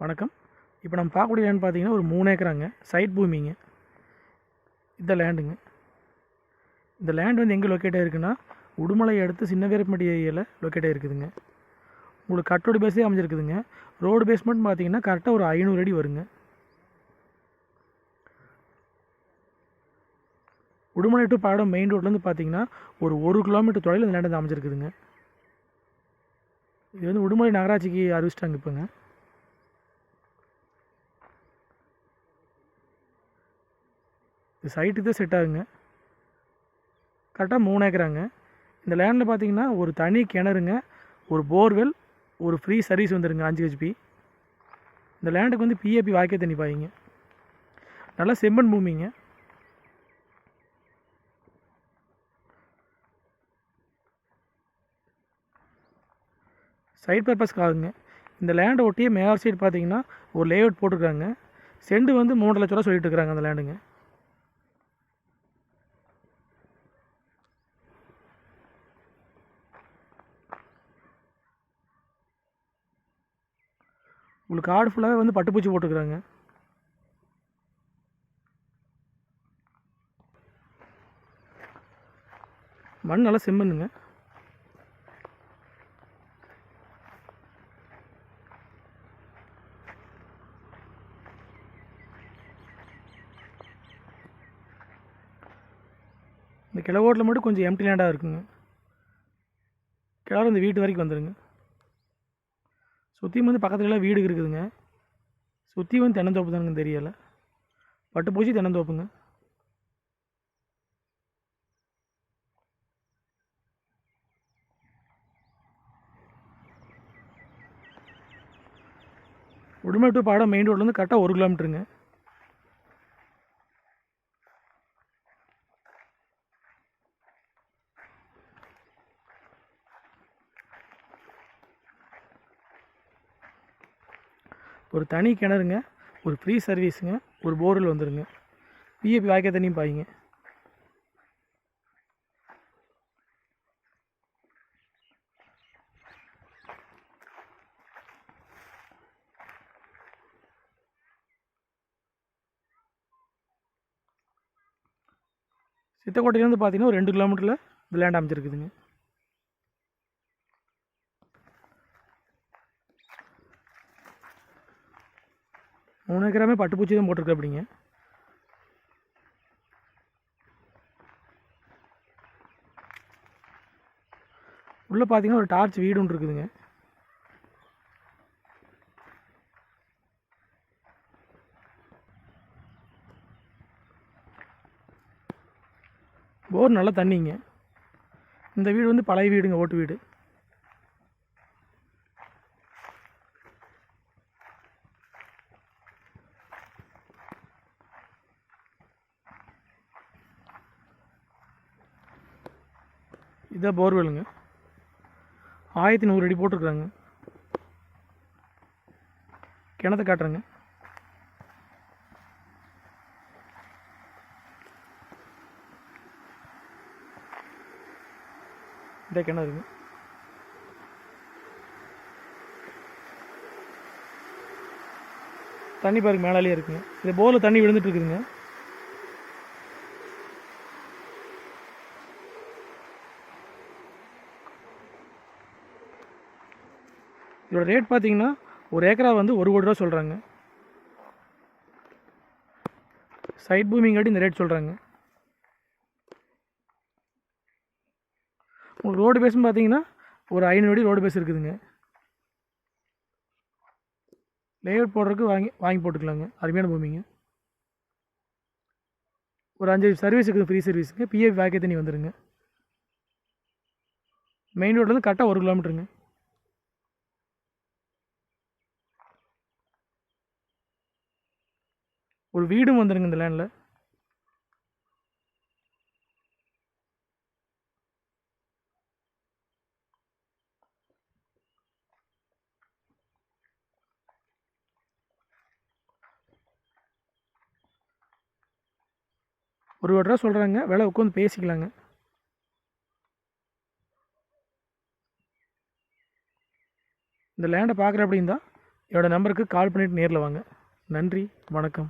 வணக்கம். இப்போ நம்ம பார்க்கக்கூடிய லேண்ட் பார்த்தீங்கன்னா ஒரு மூணு ஏக்கராங்க. சைட் பூமிங்க. இந்த லேண்டுங்க இந்த லேண்ட் வந்து எங்கே லொக்கேட் ஆகிருக்குன்னா உடுமலை அடுத்து சின்ன வீரப்பட்டி ஏரியாவில் லொக்கேட் ஆகிருக்குதுங்க உங்களுக்கு கட்டோடு பேஸே அமைஞ்சிருக்குதுங்க. ரோடு பேஸ்மெண்ட் பார்த்தீங்கன்னா கரெக்டாக ஒரு ஐநூறு அடி வருங்க. உடுமலை டு பாடம் மெயின் ரோட்லேருந்து பார்த்தீங்கன்னா ஒரு ஒரு கிலோமீட்டர் தொலைவில் இந்த லேண்ட் வந்து அமைஞ்சிருக்குதுங்க. இது வந்து உடுமலை நகராட்சிக்கு அறிவிச்சிட்டாங்க இப்போங்க. இது சைட்டுக்கு தான் செட் ஆகுங்க. கரெக்டாக மூணு ஏக்கராங்க. இந்த லேண்டில் பார்த்தீங்கன்னா ஒரு தனி கிணறுங்க ஒரு போர்வெல் ஒரு ஃப்ரீ சர்வீஸ் வந்துருங்க அஞ்சு ஹெச்பி இந்த லேண்டுக்கு வந்து பிஏபி வாய்க்கே தண்ணி பாய்ங்க. நல்லா செம்மண் பூமிங்க. சைட் பர்பஸ்க்கு ஆகுங்க. இந்த லேண்டை ஒட்டியே மேல் சைடு பார்த்தீங்கன்னா ஒரு லேஅவுட் போட்டிருக்காங்க. செண்டு வந்து மூன்று லட்ச ரூபா சொல்லிட்டு இருக்கிறாங்க அந்த லேண்டுங்க உங்களுக்கு காடு ஃபுல்லாகவே வந்து பட்டுப்பூச்சி போட்டுக்கிறாங்க மண் நல்லா செம்மண்ணுங்க இந்த கிழவோட்டில் மட்டும் கொஞ்சம் எம்டி லேண்டாக இருக்குங்க. கிழவர் இந்த வீட்டு வரைக்கும் வந்துடுங்க சுற்றியும் வந்து பக்கத்துலலாம் வீடு இருக்குதுங்க. சுற்றி வந்து தென்னந்தோப்பு தானுங்க தெரியலை. பட்டுப்பூச்சி தென்னந்தோப்புங்க உடுமை டு பாடம் மெயின் ரோட்லேருந்து கரெக்டாக ஒரு கிலோமீட்டருங்க ஒரு தனி கிணறுங்க ஒரு ஃப்ரீ சர்வீஸுங்க ஒரு போர்வெல் வந்துடுங்க பிஏபி வாய்க்க தண்ணியும் பாய்ங்க. சித்தக்கோட்டையிலேருந்து பார்த்தீங்கன்னா ஒரு ரெண்டு கிலோமீட்டரில் இந்த லேண்ட் அமைச்சிருக்குதுங்க மூணு ஏக்கராமே பட்டுப்பூச்சி தான் போட்டிருக்கு அப்படிங்க உள்ளே பார்த்தீங்கன்னா ஒரு டார்ச் வீடு ஒன்று இருக்குதுங்க. போர் நல்லா தண்ணிங்க. இந்த வீடு வந்து பழைய வீடுங்க ஓட்டு வீடு. இதான் போர்வெலுங்க ஆயிரத்தி நூறு அடி போட்டிருக்குறாங்க. கிணத்த காட்டுறேங்க. இந்த கிணறுங்க தண்ணி பாருங்க மேலாலேயே இருக்குங்க. இந்த போரில் தண்ணி விழுந்துட்டு இருக்குதுங்க. இதோட ரேட் பார்த்தீங்கன்னா ஒரு ஏக்கரா வந்து ஒரு கோடி ரூபா சொல்கிறாங்க சைட் பூமிங்காட்டி இந்த ரேட் சொல்கிறாங்க உங்களுக்கு ரோடு பேஸ்னு பார்த்தீங்கன்னா ஒரு ஐநூறு அடி ரோடு பேஸ் இருக்குதுங்க. லேஅவுட் போடுறதுக்கு வாங்கி வாங்கி போட்டுக்கலாங்க. அருமையான பூமிங்க. ஒரு அஞ்சு சர்வீஸ் இருக்குது ஃப்ரீ சர்வீஸுங்க பிஎஃப் வேக்கே தண்ணி வந்துடுங்க மெயின் ரோட்லேருந்து கரெக்டாக ஒரு கிலோமீட்டருங்க ஒரு வீடும் வந்துடுங்க இந்த லேண்டில் ஒரு கோடி ரூபா சொல்கிறாங்க விலை உட்காந்து பேசிக்கலாங்க. இந்த லேண்டை பார்க்குற அப்படின்னா என்னோடய நம்பருக்கு கால் பண்ணிவிட்டு நேரில் வாங்க. நன்றி வணக்கம்.